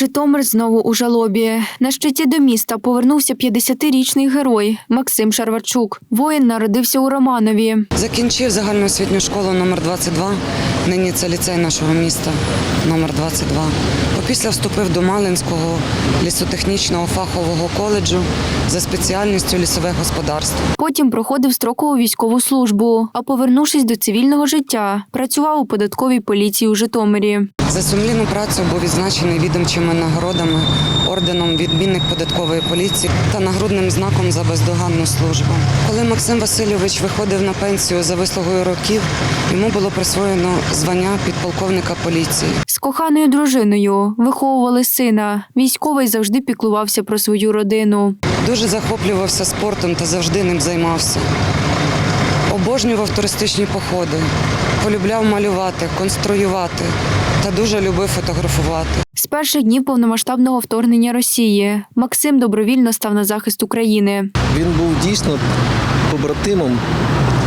Житомир знову у жалобі. На щиті до міста повернувся 50-річний герой Максим Шарварчук. Воїн народився у Романові. Закінчив загальноосвітню школу номер 22 Нині це ліцей нашого міста номер 22 Опісля вступив до Малинського лісотехнічного фахового коледжу за спеціальністю лісове господарство. Потім проходив строкову військову службу, а повернувшись до цивільного життя, працював у податковій поліції у Житомирі. За сумлінну працю був відзначений відомчими нагородами, орденом відмінник податкової поліції та нагрудним знаком за бездоганну службу. Коли Максим Васильович виходив на пенсію за вислугою років, йому було присвоєно звання підполковника поліції. З коханою дружиною виховували сина. Військовий завжди піклувався про свою родину. Дуже захоплювався спортом та завжди ним займався. Обожнював туристичні походи, полюбляв малювати, конструювати та дуже любив фотографувати. З перших днів повномасштабного вторгнення Росії Максим добровільно став на захист України. Він був дійсно побратимом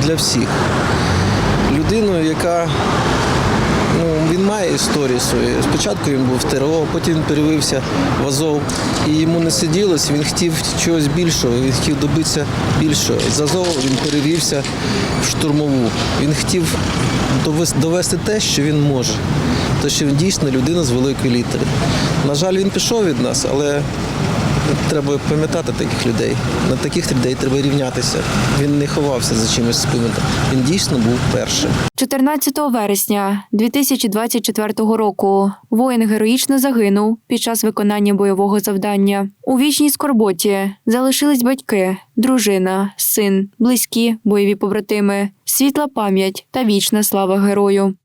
для всіх. Людиною, яка ну, він має історію свою. Спочатку він був в ТРО, потім він перевився в Азов. І йому не сиділося, він хотів чогось більшого, він хотів добитися більшого. З Азову він перевівся в штурмову. Він хотів довес- довести те, що він може. Те, що він дійсно людина з великої літери. На жаль, він пішов від нас, але Треба пам'ятати таких людей. На таких людей треба рівнятися. Він не ховався за чимось спиною. Він дійсно був першим. 14 вересня 2024 року воїн героїчно загинув під час виконання бойового завдання. У вічній скорботі залишились батьки, дружина, син, близькі, бойові побратими, світла пам'ять та вічна слава герою.